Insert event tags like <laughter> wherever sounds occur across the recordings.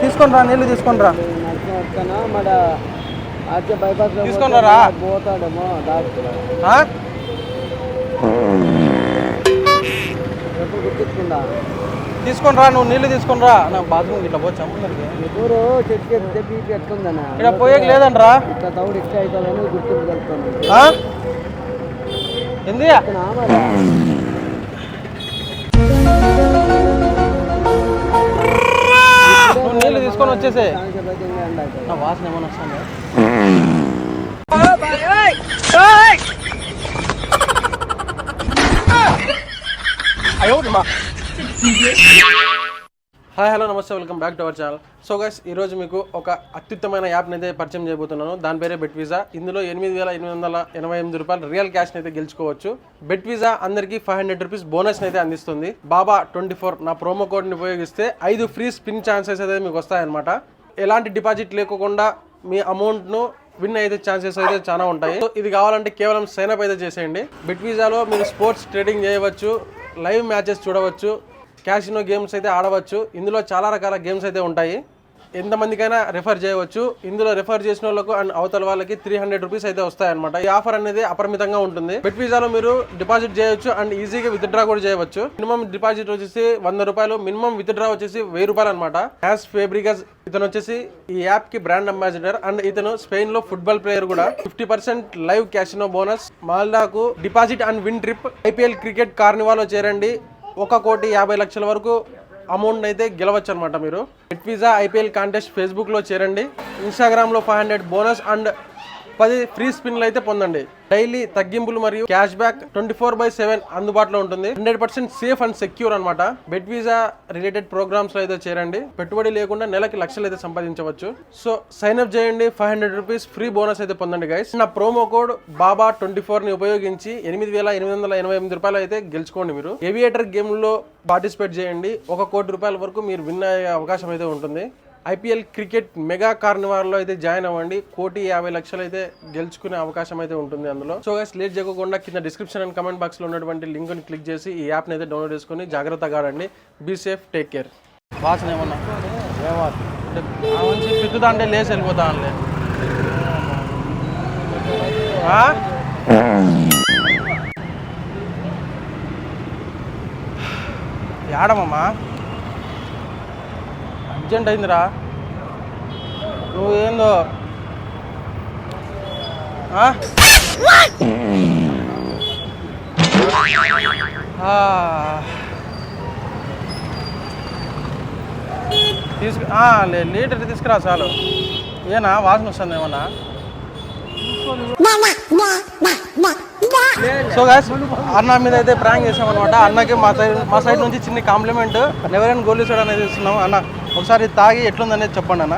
తీసుకొని రా నీళ్ళు తీసుకొని రా మన ఆర్కే బైపాస్ తీసుకొని రా. పోతాడేమో డాక్టర్ ఎప్పుడు గుర్తించుకుందా తీసుకొని రా నువ్వు నీళ్ళు తీసుకొని రా నాకు బాత్రూమ్ ఇట్లా పోవచ్చా ముందరికి? చెట్టు ఎత్తే బీపీ ఎట్లుందనా ఇక్కడ పోయేకి లేదంట్రా. ఇట్లా తౌడు ఇట్లా అవుతుందని గుర్తించగలుగుతాను ఆ? ఏంది? వచ్చేసే నా వాసన ఏమైనా వస్తుంది హాయ్ హలో నమస్తే welcome back to our channel. So guys ఈరోజు మీకు ఒక అత్యుత్తమైన యాప్ని అయితే పరిచయం చేయబోతున్నాను. దాని పేరే బెట్ వీజా ఇందులో ఎనిమిది వేల ఎనిమిది వందల ఎనభై ఎనిమిది రూపాయలు రియల్ క్యాష్ని అయితే గెలుచుకోవచ్చు. బెట్ వీజా అందరికీ ఫైవ్ హండ్రెడ్ రూపీస్ బోనస్ని అయితే అందిస్తుంది. బాబా ట్వంటీ ఫోర్ నా ప్రోమో కోడ్ని ఉపయోగిస్తే ఐదు ఫ్రీ స్పిన్ ఛాన్సెస్ అయితే మీకు వస్తాయన్నమాట. ఎలాంటి డిపాజిట్ లేకుండా మీ అమౌంట్ను విన్ అయితే ఛాన్సెస్ అయితే చాలా ఉంటాయి. సో ఇది కావాలంటే కేవలం సైన్ అప్ అయితే చేసేయండి. బెట్ వీజాలో మీరు స్పోర్ట్స్ ట్రేడింగ్ చేయవచ్చు లైవ్ మ్యాచెస్ చూడవచ్చు క్యాసినో గేమ్స్ అయితే ఆడవచ్చు. ఇందులో చాలా రకాల గేమ్స్ అయితే ఉంటాయి. ఎంతమందికైనా రెఫర్ చేయవచ్చు. ఇందులో రెఫర్ చేసిన వాళ్ళకు అండ్ అవతల వాళ్ళకి త్రీ హండ్రెడ్ రూపీస్ అయితే వస్తాయన్నమాట. ఈ ఆఫర్ అనేది అపరిమితంగా ఉంటుంది. బెట్ వీసాలో మీరు డిపాజిట్ చేయొచ్చు అండ్ ఈజీగా విత్డ్రా కూడా చేయవచ్చు. మినిమం డిపాజిట్ వచ్చేసి వంద రూపాయలు. మినిమం విత్డ్రా వచ్చేసి వెయ్యి రూపాయలు అనమాట యాజ్ ఫేబ్రిగస్ ఇతను వచ్చేసి ఈ యాప్కి బ్రాండ్ అంబాసిడర్ అండ్ ఇతను స్పెయిన్లో ఫుట్బాల్ ప్లేయర్ కూడా. Fifty percent live casino bonus మాల్దాకు deposit and win trip IPL cricket కార్నివాల్లో చేరండి. ఒక కోటి యాభై లక్షల వరకు అమౌంట్ అయితే గెలవచ్చు అనమాట మీరు. బెట్ వీసా ఐపీఎల్ కాంటెస్ట్ ఫేస్బుక్లో చేరండి. ఇన్స్టాగ్రామ్లో ఫైవ్ హండ్రెడ్ బోనస్ అండ్ పది ఫ్రీ స్పిన్లు అయితే పొందండి. డైలీ తగ్గింపులు మరియు cash back twenty four by seven అందుబాటులో ఉంటుంది. Hundred percent safe and secure అనమాట బెట్ వీసా రిలేటెడ్ ప్రోగ్రామ్స్లో అయితే చేరండి. పెట్టుబడి లేకుండా నెలకి లక్షలు అయితే సంపాదించవచ్చు. సో సైన్ అప్ చేయండి. Five hundred rupees free bonus అయితే పొందండి గైస్ నా ప్రోమో కోడ్ బాబా ట్వంటీ ఫోర్ని ఉపయోగించి ఎనిమిది వేల ఎనిమిది వందల ఎనభై ఎనిమిది రూపాయలు అయితే గెలుచుకోండి మీరు. ఏవియేటర్ గేమ్లో పార్టిసిపేట్ చేయండి. ఒక కోటి రూపాయల వరకు మీరు విన్ అయ్యే అవకాశం అయితే ఉంటుంది. ఐపీఎల్ క్రికెట్ మెగా కార్నివాల్లో అయితే జాయిన్ అవ్వండి. కోటి యాభై లక్షలు అయితే గెలుచుకునే అవకాశం అయితే ఉంటుంది అందులో. సో గైస్ లేట్ చేయకుండా కింద డిస్క్రిప్షన్ అండ్ కమెంట్ బాక్స్లో ఉన్నటువంటి లింక్ని క్లిక్ చేసి ఈ యాప్ని అయితే డౌన్లోడ్ చేసుకొని జాగ్రత్తగా ఆడండి. బీ సేఫ్ టేక్ కేర్ వాసన ఏమన్నా? మంచి పిక్కుతా అంటే లేచి వెళ్ళిపోతా అండి ఏడమమ్మా అర్జెంట్ అయిందిరా. నువ్వు ఏందో? తీసుకు లే- లీటర్ తీసుకురా చాలు. ఏనా వాసన వస్తుంది ఏమన్నా? సో గాయస్ అన్న మీద అయితే ప్రాంక్ చేసామన్నమాట. అనమాట అన్నకి మా సైడ్ మా సైడ్ నుంచి చిన్న కాంప్లిమెంట్ ఎవరైనా గోల్ సోడా అనేది ఇస్తున్నాం అన్న ఒకసారి తాగి ఎట్లుంది అనేది చెప్పండి అన్న.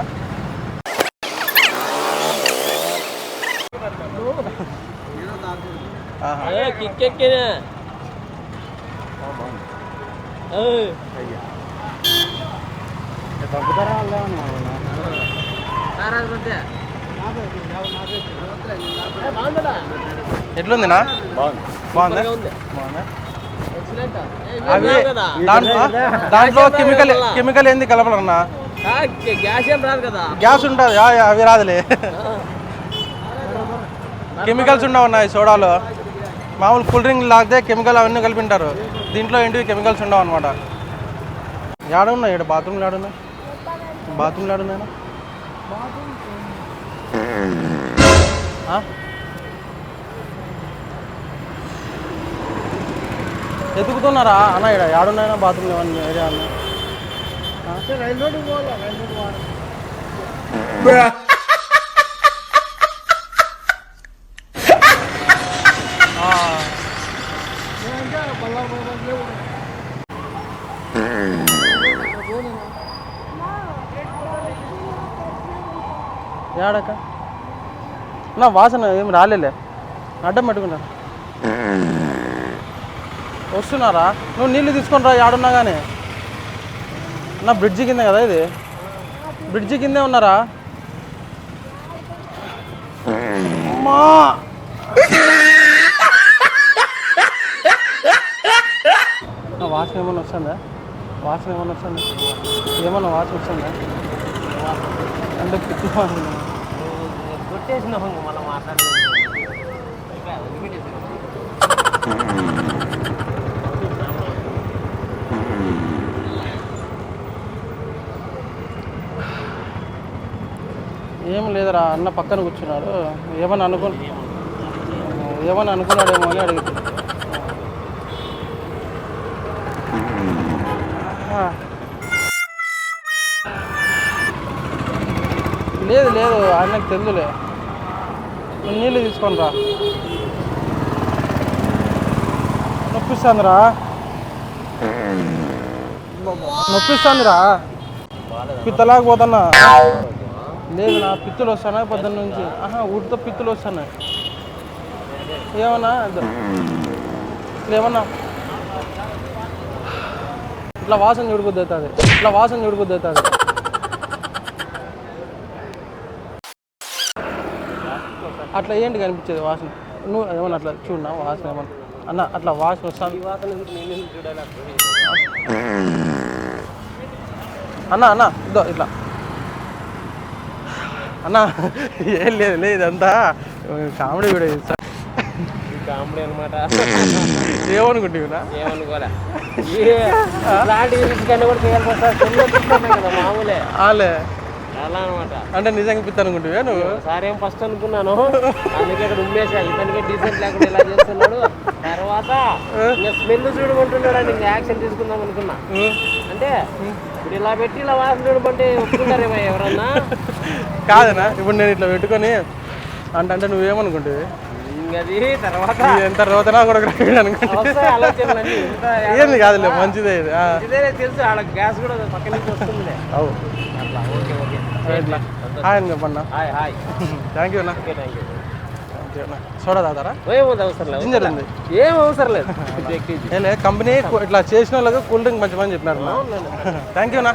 ఎట్లుందినా? బాగుందా. బాగుందా? అవి దాంట్లో దాంట్లో కెమికల్ కెమికల్ ఏంది కలపడన్నా గ్యాస్ ఏం రాదు కదా? గ్యాస్ ఉంటుంది. అవి రాదులే. కెమికల్స్ ఉండవు ఈ సోడాలో. మామూలు కూల్ డ్రింక్ లాగితే కెమికల్ అవన్నీ కలిపింటారు. దీంట్లో ఏంటివి? కెమికల్స్ ఉండవు అనమాట ఏడున్నాయి ఇక్కడ బాత్రూమ్లు ఏడున్నాయి బాత్రూమ్లు ఏడున్నాయి ఎతుకుతున్నారా అన్న ఇక్కడ ఏడున్నాయినా బాత్రూమ్లు ఏమన్నా ఏరియా అన్న ఆ. ఏడక నా వాసన ఏం రాలేలే అడ్డం పెట్టుకున్నా వస్తున్నారా? నువ్వు నీళ్ళు తీసుకొని రా ఆడున్నా కానీ నా బ్రిడ్జి కింద కదా ఇది? బ్రిడ్జి కిందే ఉన్నారా? అమ్మా! వాసన ఏమైనా వస్తుందా? వాసన ఏమన్నా వస్తుంది? ఏమన్నా వాసన వస్తుందా? అంటే పిచ్చి వాసన కొట్టేసిన మనం మాట్లాడలేదు. ఏం లేదురా అన్న పక్కన కూర్చున్నాడు. ఏమని అనుకు ఏమని అనుకున్నాడేమో అని అడిగితే లేదు లేదు ఆయనకు తెలుదులే. నువ్వు నీళ్ళు తీసుకొని రా. నొప్పిస్తుందిరా. నొప్పిస్తుందిరా. పిత్తలాకపోతున్నా లేదు నా పిత్తులు వస్తానా పొద్దున్న నుంచి? ఆహా ఊటితో పిత్తులు వస్తున్నాయి ఏమన్నా? ఏమన్నా ఇట్లా వాసన చూడబుద్ది అవుతుంది ఇట్లా వాసన చూడబుద్ది అవుతుంది అట్లా ఏంటి కనిపించేది వాసన? నువ్వు ఏమన్నా అట్లా చూడనా? వాసన ఏమన్నా? అన్న అట్లా వాసన వస్తాను అన్న అన్న ఇదో ఇట్లా. అన్న ఏం లేదు లేదు ఇదంతా కామెడీ ఇది సార్ కామెడీ అనమాట ఏమనుకుంటున్నా ఏమనుకోలే. కూడా మామూలే. ఆలే అలా అనమాట అంటే నిజంగా పిత్త అనుకుంటువే నువ్వు ఏం ఫస్ట్ అనుకున్నాను. అందుకే ఇక్కడ ఉమ్మేసా. ఇతనికి డీసెంట్ లేకుండా ఇలా చేస్తున్నాడు. తర్వాత ఇంకా స్మెల్ చూడమంటున్నాడు అని యాక్షన్ తీసుకుందాం అనుకున్నా. అంటే ఇప్పుడు ఇలా పెట్టి ఇలా వాసన చూడమంటే ఒప్పుకుంటారేమో ఎవరన్నా. కాదనా ఇప్పుడు నేను ఇట్లా పెట్టుకొని అంటే అంటే నువ్వేమనుకుంటుంది తర్వాత ఎంత రోజునా కూడా ఏంది కాదులే మంచిదే ఇది. తెలుసు గ్యాస్ కూడా పక్క నుంచి వస్తుందిలే అవు. అట్లా ఓకే ఓకే. ఇట్లా. హాయ్ అని చెప్పన్నా. Hi hi. థ్యాంక్ యూ అన్న. Okay thank you thank you అన్న. సోడా తాగుతారా? ఏముంది అవసరం లేదు జింజర్ ఉంది ఏం అవసరం లేదు. <laughs> ఏలే కంపెనీ ఇట్లా చేసిన వాళ్ళకి కూల్ డ్రింక్ మంచి మంది చెప్పినారు థ్యాంక్ యూ అన్న.